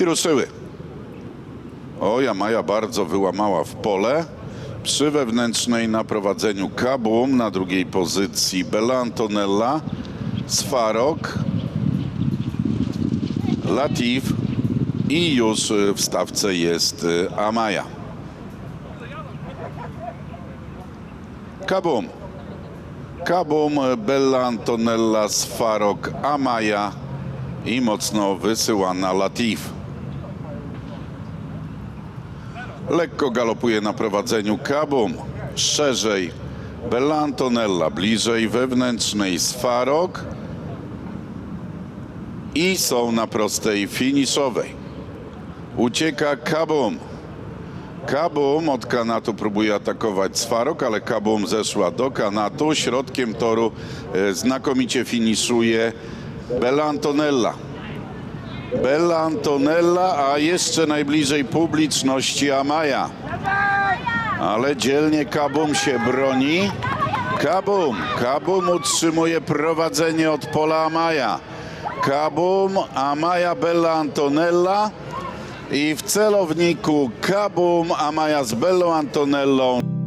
I ruszyły. O, Jamaja bardzo wyłamała w pole. Przy wewnętrznej na prowadzeniu Kabum, na drugiej pozycji Bella Antonella, Sfarok, Latif i już w stawce jest y, Amaja. Kabum. Kabum, Bella Antonella, Sfarok, Amaja i mocno wysyłana Latif. Lekko galopuje na prowadzeniu Kabum. Szerzej Bella Antonella, bliżej wewnętrznej Sfarok i są na prostej finiszowej. Ucieka Kabum. Kabum od kanatu próbuje atakować Sfarok, ale Kabum zeszła do kanatu. Środkiem toru e, znakomicie finiszuje Bella Antonella. Bella Antonella, a jeszcze najbliżej publiczności Amaja. Ale dzielnie Kabum się broni. Kabum, Kabum utrzymuje prowadzenie od pola Amaja. Kabum, Amaja, Bella Antonella i w celowniku Kabum, Amaja z Bellą Antonellą.